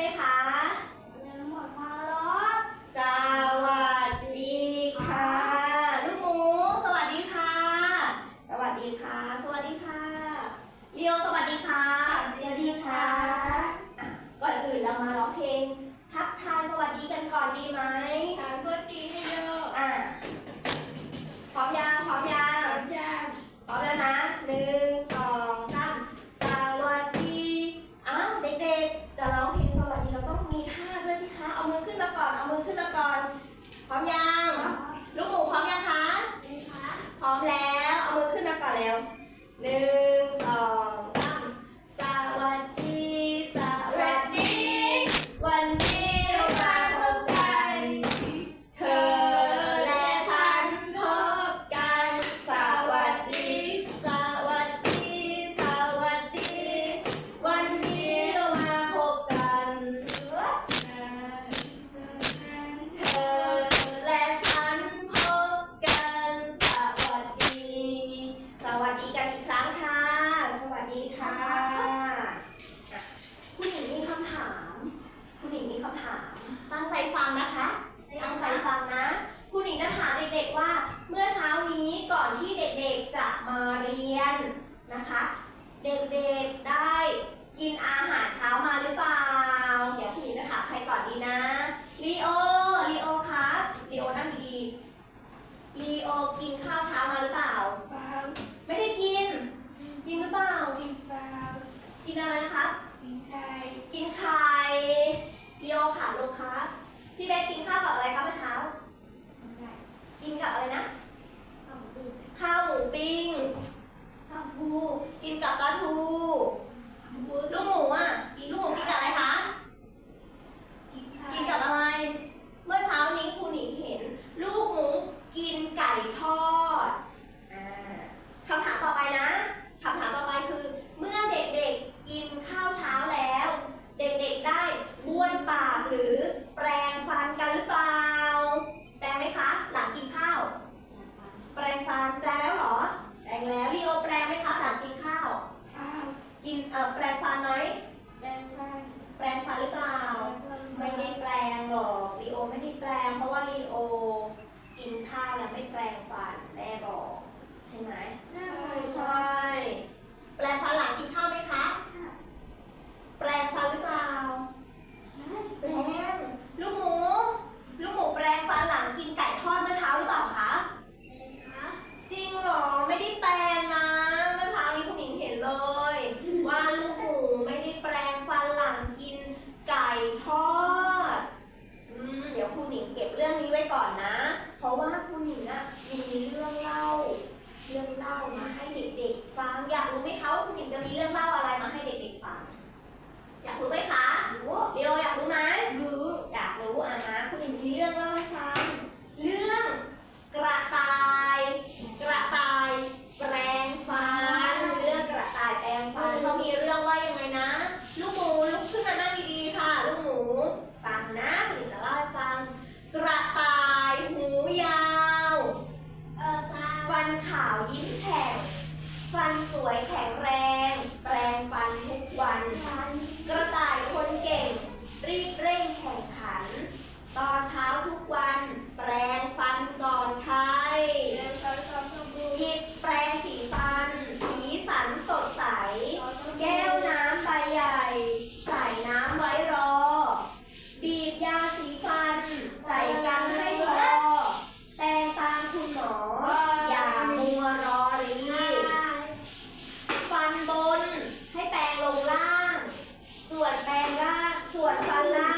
ไหมคะ หนึ่ง 哈ินกับอะไรนะข้าวหมูปิ้งข้าวหมูปิ้ง ข้าวปูกินกับปลาทู แข็ง ฟันสวยแข็งแรง แปลงฟันทุกวัน กระต่ายคนเก่ง รีบเร่งแข่งขัน ตอนเช้าทุกวัน แปลงฟันก่อนใครหยิบแปรงสี 三啦。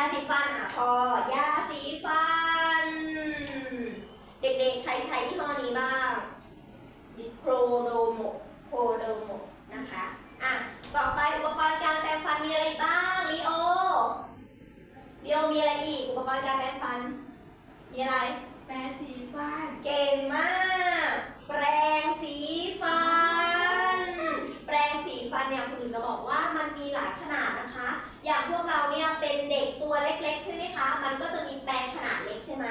าสีฟันอะพอยาสีฟัน เด็กๆ ใครใช้ยี่ห้อนี้บ้างโครโดโมโครโดโมนะคะ อะ ต่อไปอุปกรณ์การแปรงฟันมีอะไรอีกบ้างลีโอลีโอมีอะไรอีก อุปกรณ์การแปรงฟัน มีอะไร แปรงสีฟัน เก่งมาก แปรงสีฟัน แปรงสีฟันเนี่ยคุณหญิงจะบอกว่ามันมีหลายขนาดนะคะ อย่างพวกเราเนี่ยเป็นเด็กตัวเล็กๆ ใช่ไหมคะ มันก็จะมีแปรงขนาดเล็กใช่ไหม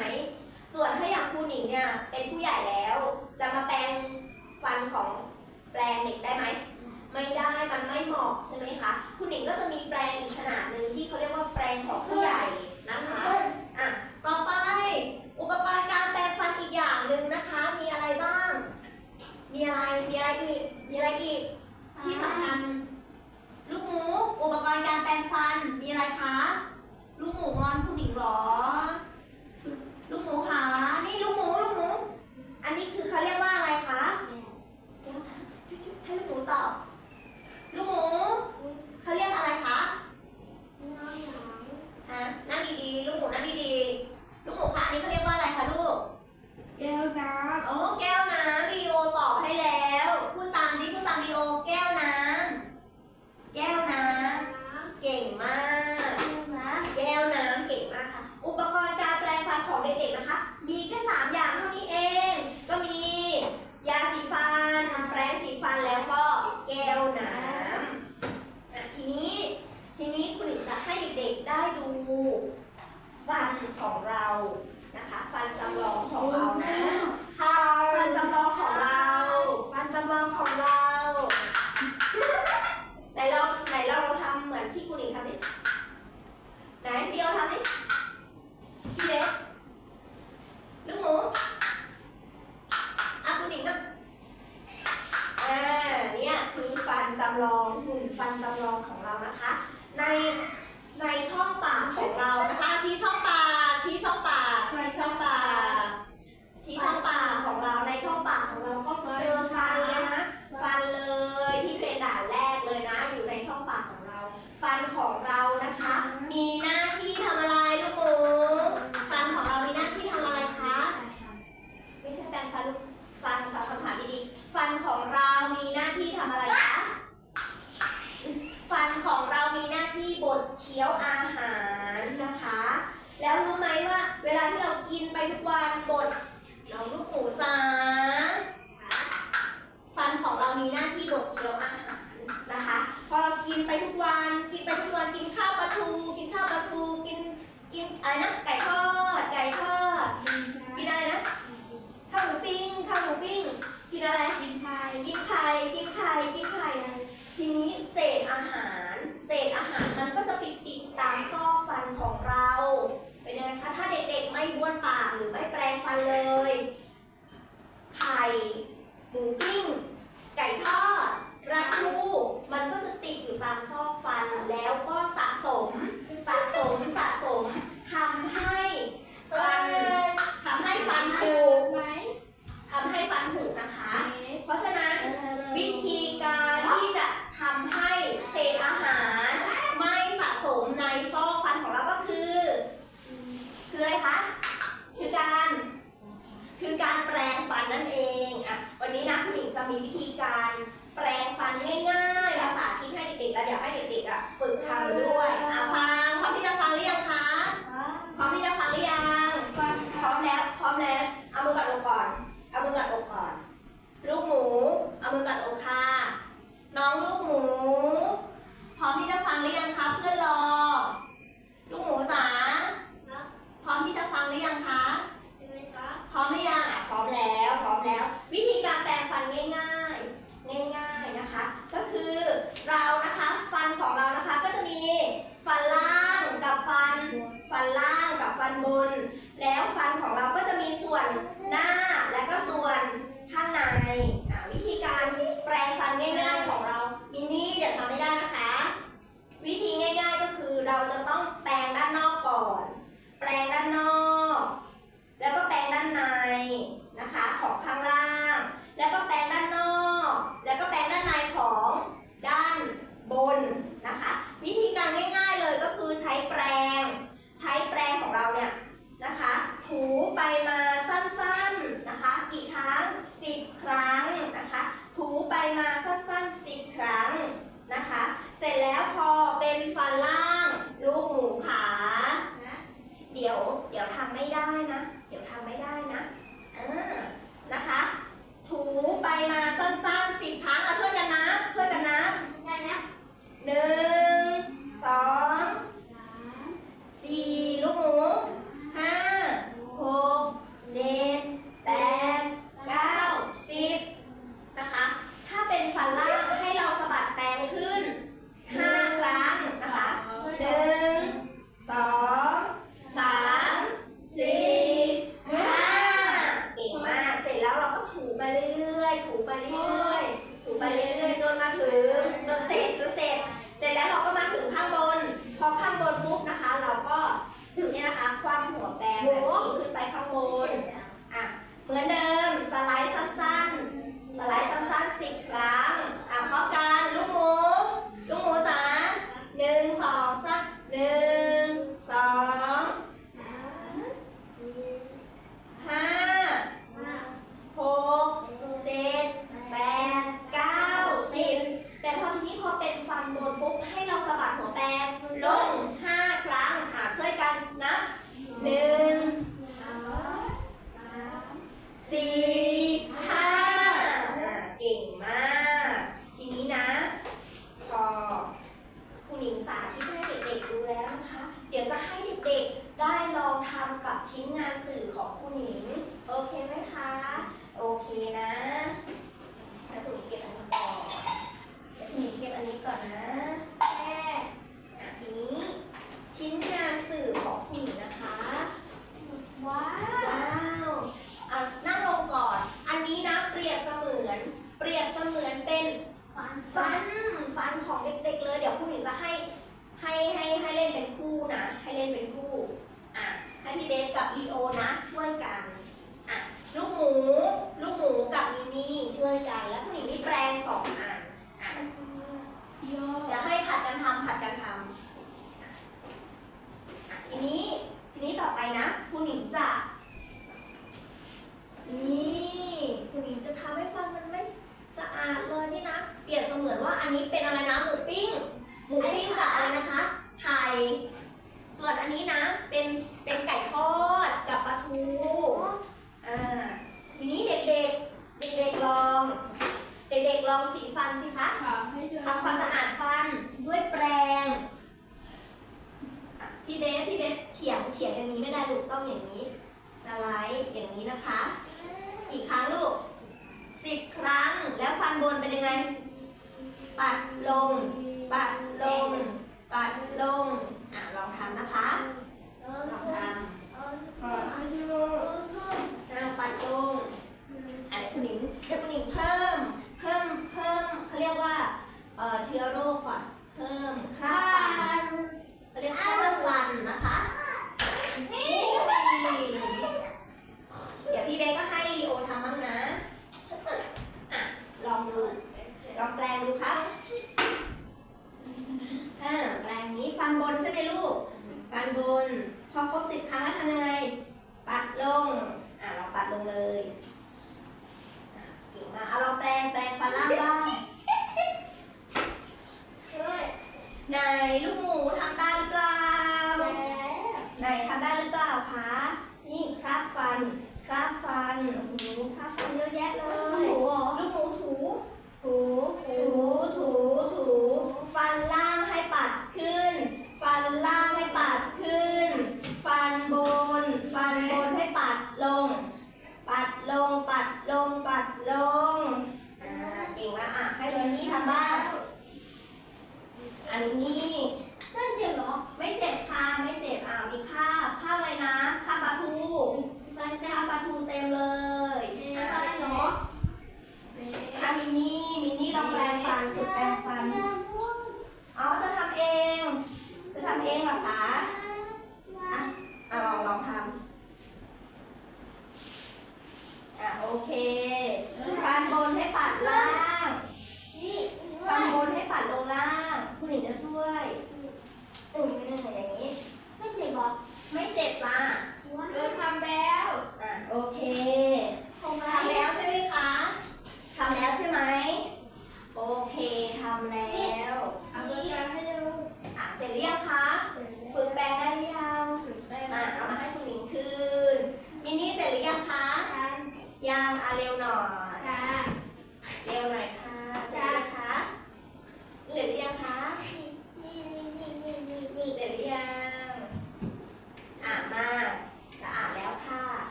ส่วนถ้าอย่างครูหนิงเนี่ยเป็นผู้ใหญ่แล้ว จะมาแปรงฟันของแปรงเด็กได้ไหม ไม่ได้ มันไม่เหมาะใช่ไหมคะคุณหนิงก็จะมีแปรงอีกขนาดหนึ่งที่เขาเรียกว่าแปรงของผู้ใหญ่นะคะ อะ ต่อไปอุปกรณ์การแปรงฟันอีกอย่างหนึ่งนะคะ มีอะไรบ้าง มีอะไร มีอะไรอีก มีอะไรอีกที่สำคัญ ลูกหมูอุปกรณ์การแปรงฟันมีอะไรคะ ลูกหมูงอนคุณหญิงหรอ ลูกหมูคะนี่ลูกหมูลูกหมู อันนี้คือเขาเรียกว่าอะไรคะเดี๋ยวนะให้ลูกหมูตอบ ลูกหมู เขาเรียกอะไรคะ น้องหนัง ฮะนั่งดีๆ ลูกหมูนั่งดีๆ ลูกหมูคะอันนี้เขาเรียกว่าอะไรคะลูก แก้วน้ โอ้แก้วน้ำรีโอตอบให้แล้ว พูดตามดิพูดตามรีโอ แก้วน้ำ แก้วน้ำำ เก่งมาก แก้วน้ แก้วน้ำเก่งมากค่ะ อุปกรณ์การแปรงฟันของเด็กๆนะคะ มีแค่สามอย่างเท่านี้เอง ก็มี ยาสีฟัน แปรงสีฟันแล้วก็แก้วน้ำอะทีนี้ ทีนี้คุณหญิงจะให้เด็กๆได้ดู ฟันของเรานะคะ ฟันจำลองของเรานะ ฟันจำลองของเรา ฟันจำลองของเรา ไหนเราไหนเราเราทำเหมือนที่คุณหญิงทำดิ ไหนเดียวทำดิพี่เล็กลูกหมูอะคุณหญิงนะอ่าเนี่ยคือฟันจำลองหุ่นฟันจำลองของเรานะคะ ในในช่องปากของเรานะคะ ชี้ช่องปากชี้ช่องปากชี้ช่องปากชี้ช่องปากของเราในช่องปากของเราก็จะเจอฟันเลยนะ ฟันเลยที่เป็นด่านแรกเลยนะ อยู่ในช่องปากของเรา ฟันของเรานะคะ มีหน้าที่ทำอะไรลูกหมูฟันของเรามีหน้าที่ทำอะไรคะ ไม่ใช่แปรงฟันลูกฟันสาวคำถามดีๆฟันของเรามีหน้าที่ทำอะไรคะ ฟันของเรามีหน้าที่บดเคี้ยวอาหารนะคะ แล้วรู้ไหมว่า เวลาที่เรากินไปทุกวันบดน้องลูกหมูจ๋าฟันของเรามีหน้าที่บดเคี้ยวอาหารนะคะ พอเรากินไปทุกวัน กินไปทุกวัน กินข้าวปลาทู กินข้าวปลาทู กิน กินอะไรนะ ไก่ทอด สาธิตให้เด็กๆดูแล้วนะคะ เดี๋ยวจะให้เด็กๆได้ลองทำกับชิ้นงานสื่อของคุณหนิง โอเคไหมคะ โอเคนะแล้วคุณหนิงเก็บอันนี้ก่อนแล้วคุณหนิงเก็บอันนี้ก่อนนะ ลา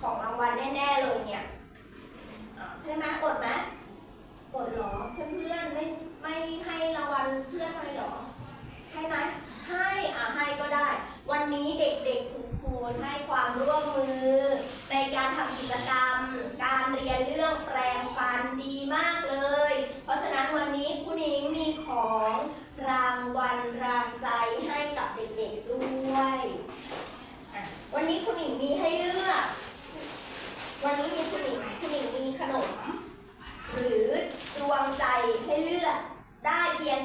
ของรางวัลแน่ๆเลยเนี่ยใช่ไหมอดไหมอดหรอเพื่อนๆไม่ไม่ให้รางวัลเพื่อนเลยหรอให้ไหมให้อ่าให้ก็ได้ วันนี้เด็กๆคุณครูให้ความร่วมมือ ในการทำกิจกรรม การเรียนเรื่องแปลงฟันดีมาก ให้เลือกได้เพียง